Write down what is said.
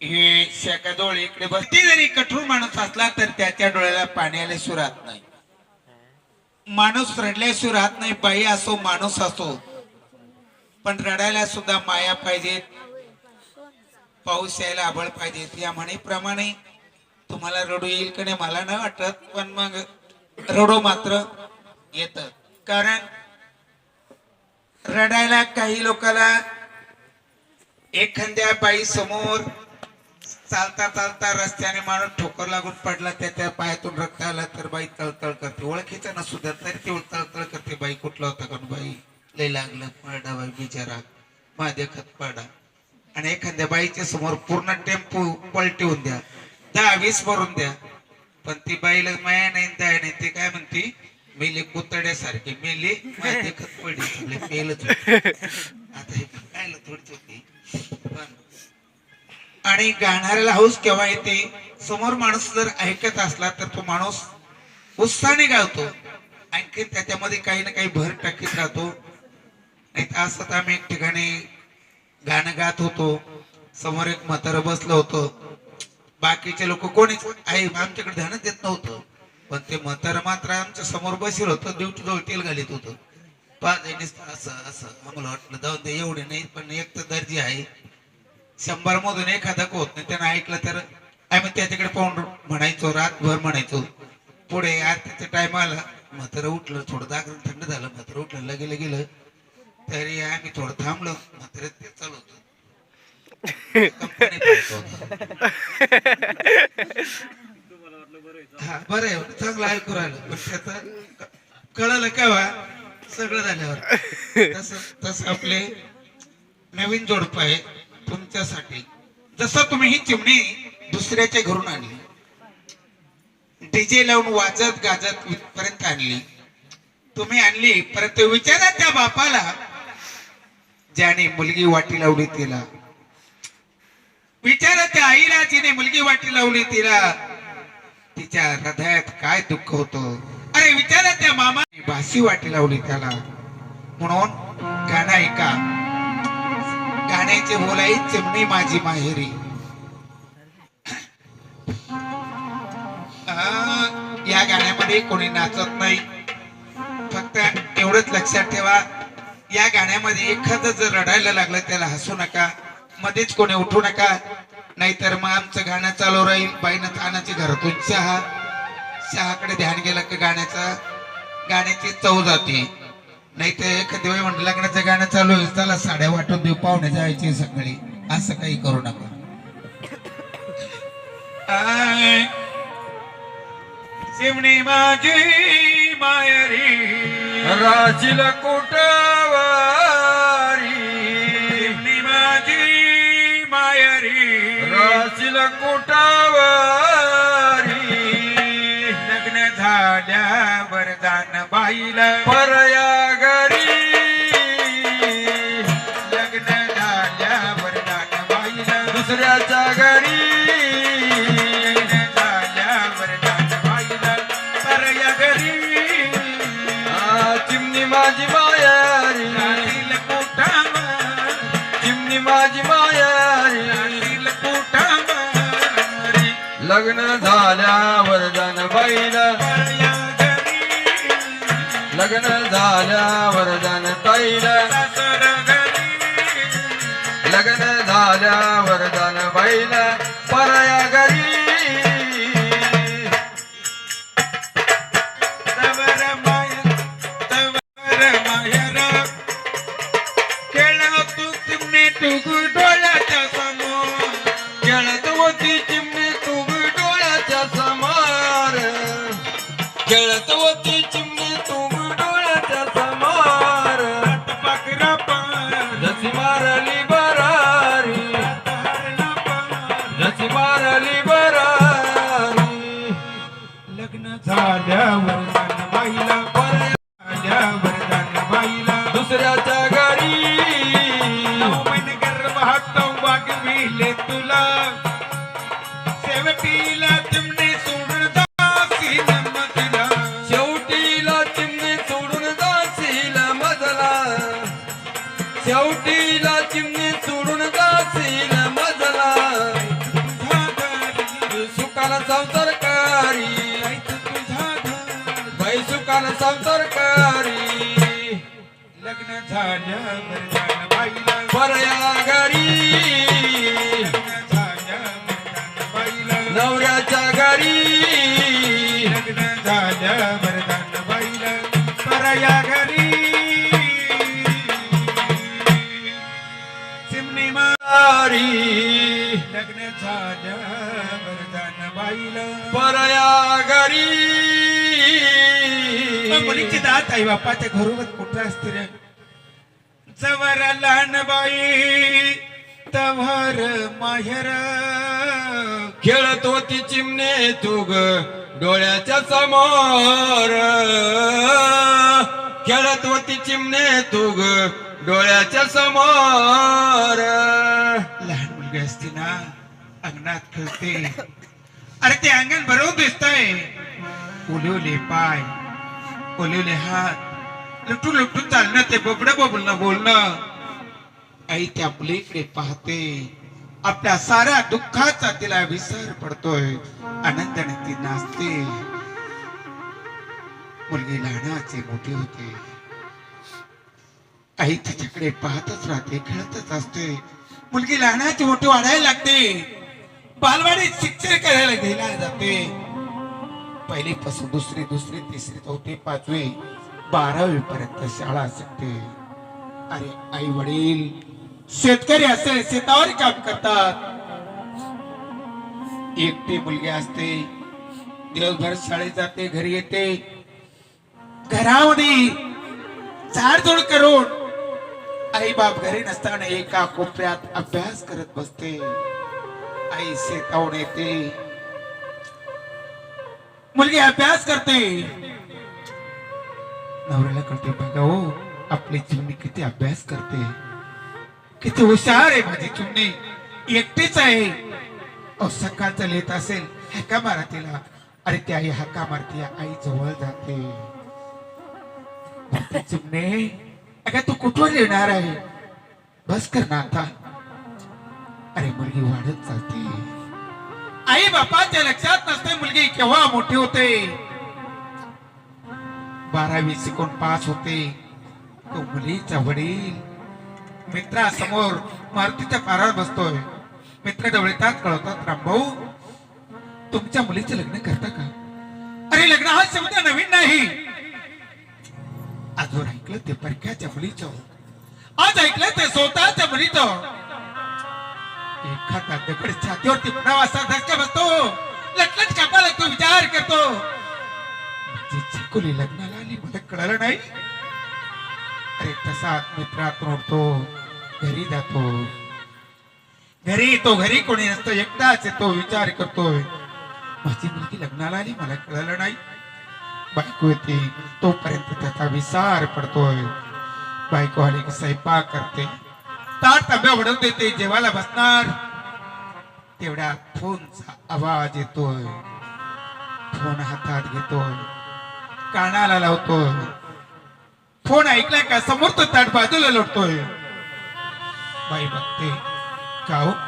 हे शेका डोळे इकडे बस जरी कठोर माणूस असला तर त्याच्या डोळ्याला पाणी आल्याशिवाय नाही. माणूस रडल्याशिवाय राहत नाही बाई असो माणूस असो. पण रडायला सुद्धा माया पाहिजे पाऊस यायला आबळ पाहिजे या म्हणीप्रमाणे तुम्हाला रडू येईल का नाही मला नाही वाटत पण मग रडो मात्र येत. कारण रडायला काही लोकांना एखाद्या बाई समोर चालता चालता रस्त्याने माणूस ठोकर लागून पडला त्या त्या पायातून रक्त आला तर बाई तळतळ करते. ओळखीचं नसू तरी ती तळतळ करते. बाई कुठला होता का? बाई लय लागलं. पडा बाई बिचारा. माझ्या खत पडा. आणि एखाद्या बाईच्या समोर पूर्ण टेम्पो पलटवून द्या. दहा वीस भरून द्या. पण ती बाईला माया नाही दया नाही. ते काय म्हणते? मेले कुतड्यासारखे. मेले माझे खत पडले. मेलच आता हे काय थोडीच होती? आणि गाणाऱ्याला हौस केव्हा येते? समोर माणूस जर ऐकत असला तर तो माणूस उत्साहाने गावतो आणखी त्याच्यामध्ये काही ना काही भर टाकीत राहतो. नाही तर आम्ही एक ठिकाणी गाणं गात होतो. समोर एक म्हातारं बसलं होतं. बाकीचे लोक कोणीच आहे आमच्याकडे ध्यानच देत नव्हतं. पण ते म्हातारं मात्र आमच्यासमोर बसेल होतं. ड्युटी जवळ तेल घालीत होतं. पाच असं असं आम्हाला वाटलं जाऊन ते एवढे नाही पण एक तर दर्जी आहे. शंभर मधून एखादा होत नाही त्यानं ऐकलं तर आम्ही त्याच्याकडे पाहून म्हणायचो रातभर म्हणायचो. पुढे आरतीचा टाइम आला म्हातारं उठलं थोडं दाग थंड झालं म्हातारं उठलं लगेलं गेलं. तरी आम्ही थोडं थांबलो म्हातारं ते चालवतो हा बरं आहे चांगलं ऐकू राहिलं. पण त्याचं कळालं केव्हा? सगळं झाल्यावर. तस तस आपले नवीन जोडप आहे तुमच्यासाठी. जसं तुम्ही ही चिमणी दुसऱ्याच्या घरून आणली. डीजे लावून वाजत गाजत पर्यंत आणली. तुम्ही आणली परंतु विचारा त्या बापाला ज्याने मुलगी वाटी लावली तिला. विचारा त्या आईला जिने मुलगी वाटी लावली तिला. तिच्या हृदयात काय दुःख होतं? अरे विचारा त्या मामाने भासी वाटी लावली त्याला. म्हणून गाणं ऐका. गाण्याचे बोलाई चिमणी माझी माहेरी. या गाण्यामध्ये कोणी नाचत नाही. फक्त एवढंच लक्षात ठेवा या गाण्यामध्ये एखादं जर रडायला लागलं त्याला हसू नका. मध्येच कोणी उठू नका. नाहीतर मग आमचं गाणं चालू राहील. बाईनं तानाची घरातून चहा चहाकडे ध्यान गेलं का गाण्याचा? गाण्याची चव जाते. नाही तर एखाद्या वेळी म्हणलं लग्नाचं गाणं चालू आहे चला साड्या वाटून देऊ पाहुणे जायचे सकाळी. असं काही करू नका. चिमणी माझी मायरी. राजील कोटवारी चिमणी माझी मायरी. राजील कोटावारी झाल्या वरदान बाईला परया घरी लग्न झाल्या वरदान बाईला दुसऱ्याच्या घरी लग्न झाल्या वरदान बाईला परया घरी चिमणी माझी मायारी. चिमणी माझी मायारी. लग्न झाल्या वरदान बाईला लग्न झाल्यावर वरदान ताईला लग्न झाल्यावर वरदान बाईला परया जशी मारली बरारी. हरणा जशी मारली बरारी. लग्न झाल्यावर बाईला परया झाल्यावर बाईला दुसऱ्याच्या घरी. गर्भ हात गर्भात वागविले तुला. शेवटीला संसरकारी बैसुकान संसरकारी लग्न झालं बरया घरी. नवऱ्याच्या घरी. परया घरी मुलीची दात आई बापाच्या घरोबर कुठं असते रे? जवर लहान बाई तवर माहेर. खेळत होती चिमणे तू ग डोळ्याच्या समोर. खेळत होती चिमणे तू ग डोळ्याच्या समोर. लहान मुलगी असते ना अंगणात खेळते. अरे ते अंगण बरोबर दिसतंय. ओले पाय ओले हात लुटून लुटून चालणं ते बोबडं बोबलणं बोलणं. आई त्या मुलीकडे पाहते. आपल्या साऱ्या दुःखाचा तिला विसर पडतोय. आनंदाने ती नाचते. मुलगी लहानाचे मोठे होते. आई तिच्याकडे पाहतच राहते खेळतच असते. मुलगी लहानाचे मोठी वाढायला लागते. बालवाडी शिक्षण करायला घ्यायला जाते. पहिली पासून दुसरी दुसरी तिसरी चौथी पाचवी बारावी पर्यंत शाळा शिकते अरे आई वडील शेतकरी असे शेतावर काम करतात. एकटी मुलगी असते दिवसभर शाळेत जाते घरी येते. घरामध्ये झाडझोड करून आई बाप घरी नसताना एका कोपऱ्यात अभ्यास करत बसते. आई शेतावून येते मुलगी अभ्यास करते। नवऱ्याला कळते बघा हो आपली चिमणी किती अभ्यास करते किती हुशार आहे माझी चिमणी एकटीच आहे सकाळचं लेत असेल हक्का मारा तिला। अरे ती आई हक्का मारते आई जवळ जाते। म्हणते, चिमणे अगं तू कुठवर येणार आहे? बस कर ना आता। अरे मुलगी वाढत चालते आई बापाच्या लक्षात नसते मुलगी केव्हा मोठी होते. बारावी शिकून पास होते. तो मुलीचा वडील. मित्रासमोर मारुतीच्या पारावर बसतोय. मित्र डवळतात कळवतात रामभाऊ तुमच्या मुलीचे लग्न करता का? अरे लग्न हा शब्द नवीन नाही. आजवर ऐकलं ते परक्याच्या मुलीचं. आज ऐकलं ते स्वतःच्या मुलीचं. एखादा दगड छातीवरती म्हणावा असा धक्का बसतो. लटलट कापायला तो विचार करतो. चिकुली लग्नाला आली मला कळलं नाही. अरे तसा मित्रात उठतो घरी जातो. घरी तो घरी कोणी नसतो एकटाच येतो विचार करतोय. माझी मुलगी लग्नाला आली मला कळलं नाही. बायको येते तोपर्यंत त्याचा विसार पडतोय. बायको आली की स्वयंपाक करते. ताट तांब्या वडून देते जेवायला बसणार. तेवढ्या फोनचा आवाज येतोय. फोन हातात घेतोय. कानाला लावतोय. फोन ऐकलाय का? समोर तो ताट बाजूला लोटतोय. बाई बघते. का